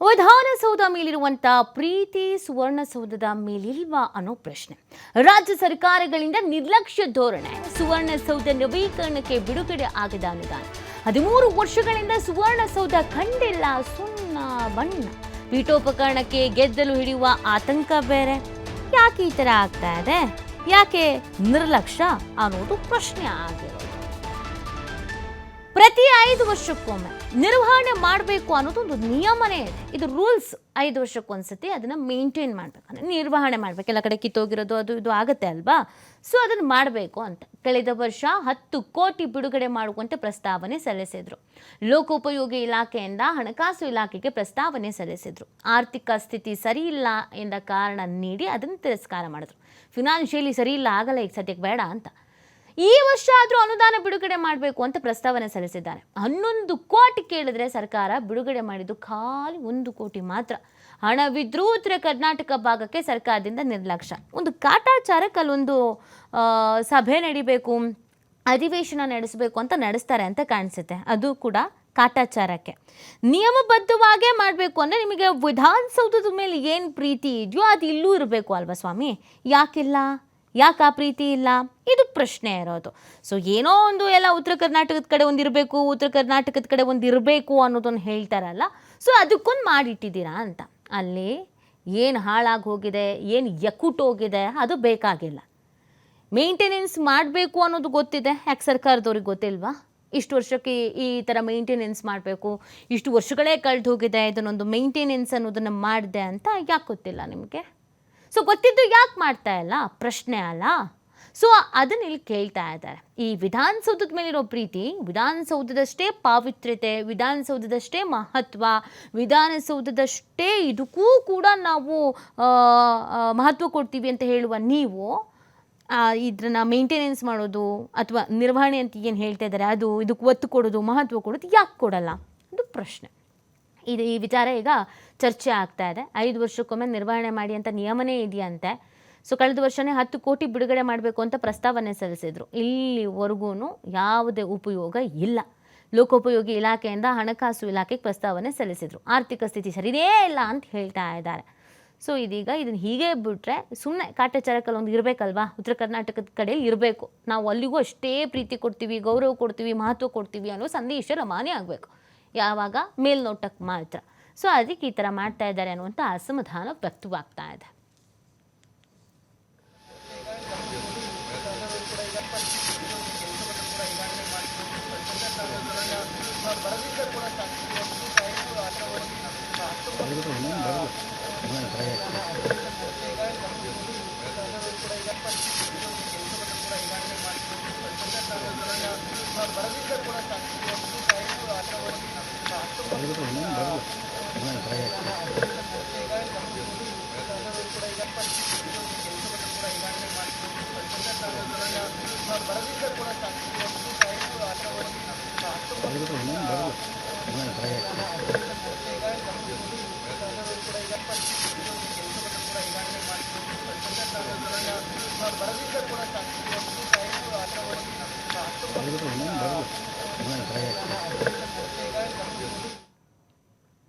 ವಿಧಾನಸೌಧ ಮೇಲಿರುವಂಥ ಪ್ರೀತಿ ಸುವರ್ಣಸೌಧದ ಮೇಲಿಲ್ವಾ ಅನ್ನೋ ಪ್ರಶ್ನೆ. ರಾಜ್ಯ ಸರ್ಕಾರಗಳಿಂದ ನಿರ್ಲಕ್ಷ್ಯ ಧೋರಣೆ. ಸುವರ್ಣಸೌಧ ನವೀಕರಣಕ್ಕೆ ಬಿಡುಗಡೆ ಆಗದ ಅನುದಾನ. ಹದಿಮೂರು ವರ್ಷಗಳಿಂದ ಸುವರ್ಣಸೌಧ ಕಂಡಿಲ್ಲ, ಸುಣ್ಣ, ಬಣ್ಣ. ಪೀಠೋಪಕರಣಕ್ಕೆ ಗೆದ್ದಲು ಹಿಡಿಯುವ ಆತಂಕ ಬೇರೆ. ಯಾಕೆ ಈ ಥರ ಆಗ್ತಾ ಇದೆ? ಯಾಕೆ ನಿರ್ಲಕ್ಷ್ಯ ಅನ್ನೋದು ಪ್ರಶ್ನೆ ಆಗಿರೋದು. ಪ್ರತಿ ಐದು ವರ್ಷಕ್ಕೊಮ್ಮೆ ನಿರ್ವಹಣೆ ಮಾಡಬೇಕು ಅನ್ನೋದು ಒಂದು ನಿಯಮನೇ ಇದೆ. ಇದು ರೂಲ್ಸ್ ಐದು ವರ್ಷಕ್ಕೊಂದ್ಸತಿ ಅದನ್ನು ಮೇಂಟೈನ್ ಮಾಡಬೇಕು. ನಿರ್ವಹಣೆ ಮಾಡಬೇಕು. ಎಲ್ಲ ಕಡೆ ಕಿತ್ತೋಗಿರೋದು, ಅದು ಇದು ಆಗುತ್ತೆ ಅಲ್ವಾ? ಸೊ ಅದನ್ನು ಮಾಡಬೇಕು ಅಂತ. ಕಳೆದ ವರ್ಷ ಹತ್ತು ಕೋಟಿ ಬಿಡುಗಡೆ ಮಾಡುವಂತೆ ಪ್ರಸ್ತಾವನೆ ಸಲ್ಲಿಸಿದರು. ಲೋಕೋಪಯೋಗಿ ಇಲಾಖೆಯಿಂದ ಹಣಕಾಸು ಇಲಾಖೆಗೆ ಪ್ರಸ್ತಾವನೆ ಸಲ್ಲಿಸಿದರು. ಆರ್ಥಿಕ ಸ್ಥಿತಿ ಸರಿ ಇಲ್ಲ ಎಂದ ಕಾರಣ ನೀಡಿ ಅದನ್ನು ತಿರಸ್ಕಾರ ಮಾಡಿದ್ರು. ಫಿನಾನ್ಷಿಯಲಿ ಸರಿ ಇಲ್ಲ, ಆಗಲ್ಲ, ಈಗ ಸದ್ಯಕ್ಕೆ ಬೇಡ ಅಂತ. ಈ ವರ್ಷ ಆದರೂ ಅನುದಾನ ಬಿಡುಗಡೆ ಮಾಡಬೇಕು ಅಂತ ಪ್ರಸ್ತಾವನೆ ಸಲ್ಲಿಸಿದ್ದಾರೆ. ಹನ್ನೊಂದು ಕೋಟಿ ಕೇಳಿದ್ರೆ ಸರ್ಕಾರ ಬಿಡುಗಡೆ ಮಾಡಿದ್ದು ಖಾಲಿ ಒಂದು ಕೋಟಿ ಮಾತ್ರ. ಹಣವಿದ್ರೂ ಉತ್ತರ ಕರ್ನಾಟಕ ಭಾಗಕ್ಕೆ ಸರ್ಕಾರದಿಂದ ನಿರ್ಲಕ್ಷ್ಯ. ಒಂದು ಕಾಟಾಚಾರಕ್ಕೆ ಅಲ್ಲೊಂದು ಸಭೆ ನಡಿಬೇಕು, ಅಧಿವೇಶನ ನಡೆಸಬೇಕು ಅಂತ ನಡೆಸ್ತಾರೆ ಅಂತ ಕಾಣಿಸುತ್ತೆ. ಅದು ಕೂಡ ಕಾಟಾಚಾರಕ್ಕೆ. ನಿಯಮಬದ್ಧವಾಗೇ ಮಾಡಬೇಕು ಅಂದರೆ ನಿಮಗೆ ವಿಧಾನಸೌಧದ ಮೇಲೆ ಏನು ಪ್ರೀತಿ ಇದೆಯೋ ಅದು ಇಲ್ಲೂ ಇರಬೇಕು ಅಲ್ವಾ ಸ್ವಾಮಿ? ಯಾಕಿಲ್ಲ? ಯಾಕೆ ಆ ಪ್ರೀತಿ ಇಲ್ಲ? ಇದು ಪ್ರಶ್ನೆ ಇರೋದು. ಸೊ ಏನೋ ಒಂದು ಎಲ್ಲ ಉತ್ತರ ಕರ್ನಾಟಕದ ಕಡೆ ಒಂದು ಇರಬೇಕು, ಉತ್ತರ ಕರ್ನಾಟಕದ ಕಡೆ ಒಂದು ಇರಬೇಕು ಅನ್ನೋದನ್ನು ಹೇಳ್ತಾರಲ್ಲ. ಸೊ ಅದಕ್ಕೊಂದು ಮಾಡಿಟ್ಟಿದ್ದೀರಾ ಅಂತ. ಅಲ್ಲಿ ಏನು ಹಾಳಾಗಿ ಹೋಗಿದೆ, ಏನು ಹೋಗಿದೆ, ಅದು ಬೇಕಾಗಿಲ್ಲ. ಮೇಂಟೆನೆನ್ಸ್ ಮಾಡಬೇಕು ಅನ್ನೋದು ಗೊತ್ತಿದೆ. ಯಾಕೆ ಸರ್ಕಾರದವ್ರಿಗೆ ಗೊತ್ತಿಲ್ವಾ? ಇಷ್ಟು ವರ್ಷಕ್ಕೆ ಈ ಥರ ಮೇಂಟೆನೆನ್ಸ್ ಮಾಡಬೇಕು, ಇಷ್ಟು ವರ್ಷಗಳೇ ಕಳೆದು ಹೋಗಿದೆ ಇದನ್ನೊಂದು ಮೇಂಟೆನೆನ್ಸ್ ಅನ್ನೋದನ್ನು ಮಾಡಿದೆ ಅಂತ ಯಾಕೆ ಗೊತ್ತಿಲ್ಲ ನಿಮಗೆ? ಸೊ ಗೊತ್ತಿದ್ದು ಯಾಕೆ ಮಾಡ್ತಾ ಇಲ್ಲ? ಪ್ರಶ್ನೆ ಅಲ್ಲ. ಸೊ ಅದನ್ನ ಇಲ್ಲಿ ಕೇಳ್ತಾ ಇದ್ದಾರೆ. ಈ ವಿಧಾನಸೌಧದ ಮೇಲಿರೋ ಪ್ರೀತಿ ವಿಧಾನಸೌಧದಷ್ಟೇ ಪಾವಿತ್ರ್ಯತೆ, ವಿಧಾನಸೌಧದಷ್ಟೇ ಮಹತ್ವ, ವಿಧಾನಸೌಧದಷ್ಟೇ ಇದಕ್ಕೂ ಕೂಡ ನಾವು ಮಹತ್ವ ಕೊಡ್ತೀವಿ ಅಂತ ಹೇಳುವ ನೀವು ಇದನ್ನ ಮೇಂಟೆನೆನ್ಸ್ ಮಾಡೋದು ಅಥವಾ ನಿರ್ವಹಣೆ ಅಂತ ಏನು ಹೇಳ್ತಾ ಇದ್ದಾರೆ? ಅದು ಇದಕ್ಕೆ ಒತ್ತು ಕೊಡೋದು, ಮಹತ್ವ ಕೊಡೋದು ಯಾಕೆ ಕೊಡಲ್ಲ? ಅದು ಪ್ರಶ್ನೆ. ಇದು ಈ ವಿಚಾರ ಈಗ ಚರ್ಚೆ ಆಗ್ತಾ ಇದೆ. ಐದು ವರ್ಷಕ್ಕೊಮ್ಮೆ ನಿರ್ವಹಣೆ ಮಾಡಿ ಅಂತ ನಿಯಮನೇ ಇದೆಯಂತೆ. ಸೊ ಕಳೆದ ವರ್ಷನೇ ಹತ್ತು ಕೋಟಿ ಬಿಡುಗಡೆ ಮಾಡಬೇಕು ಅಂತ ಪ್ರಸ್ತಾವನೆ ಸಲ್ಲಿಸಿದ್ರು. ಇಲ್ಲಿವರೆಗೂ ಯಾವುದೇ ಉಪಯೋಗ ಇಲ್ಲ. ಲೋಕೋಪಯೋಗಿ ಇಲಾಖೆಯಿಂದ ಹಣಕಾಸು ಇಲಾಖೆಗೆ ಪ್ರಸ್ತಾವನೆ ಸಲ್ಲಿಸಿದರು. ಆರ್ಥಿಕ ಸ್ಥಿತಿ ಸರಿಯೇ ಇಲ್ಲ ಅಂತ ಹೇಳ್ತಾ ಇದ್ದಾರೆ. ಸೊ ಇದೀಗ ಇದನ್ನು ಹೀಗೆ ಬಿಟ್ಟರೆ ಸುಮ್ಮನೆ ಕಾಟಾಚಾರಕ್ಕಲ್ಲಿ ಒಂದು ಇರಬೇಕಲ್ವಾ? ಉತ್ತರ ಕರ್ನಾಟಕದ ಕಡೆ ಇರಬೇಕು. ನಾವು ಅಲ್ಲಿಗೂ ಅಷ್ಟೇ ಪ್ರೀತಿ ಕೊಡ್ತೀವಿ, ಗೌರವ ಕೊಡ್ತೀವಿ, ಮಹತ್ವ ಕೊಡ್ತೀವಿ ಅನ್ನೋ ಸಂದೇಶ ರವಾನೆ ಆಗಬೇಕು. ಯಾವಾಗ? ಮೇಲ್ನೋಟಕ್ಕೆ ಮಾತ್ರ. ಸೊ ಅದಕ್ಕೆ ಈ ಥರ ಮಾಡ್ತಾ ಇದ್ದಾರೆ ಅನ್ನುವಂಥ ಅಸಮಾಧಾನ ವ್ಯಕ್ತವಾಗ್ತಾ ಇದೆ. ತೆಗೆದು ಇನ್ನೇನು ಬರಲ್ಲ ಇನ್ನೇನು ಟ್ರೈ ಆಗ್ತದೆ ತೆಗೆದು ಇನ್ನೇನು ಬರಲ್ಲ ಇನ್ನೇನು ಟ್ರೈ ಆಗ್ತದೆ ಬರದಿದ್ದರೆ ಕೂಡ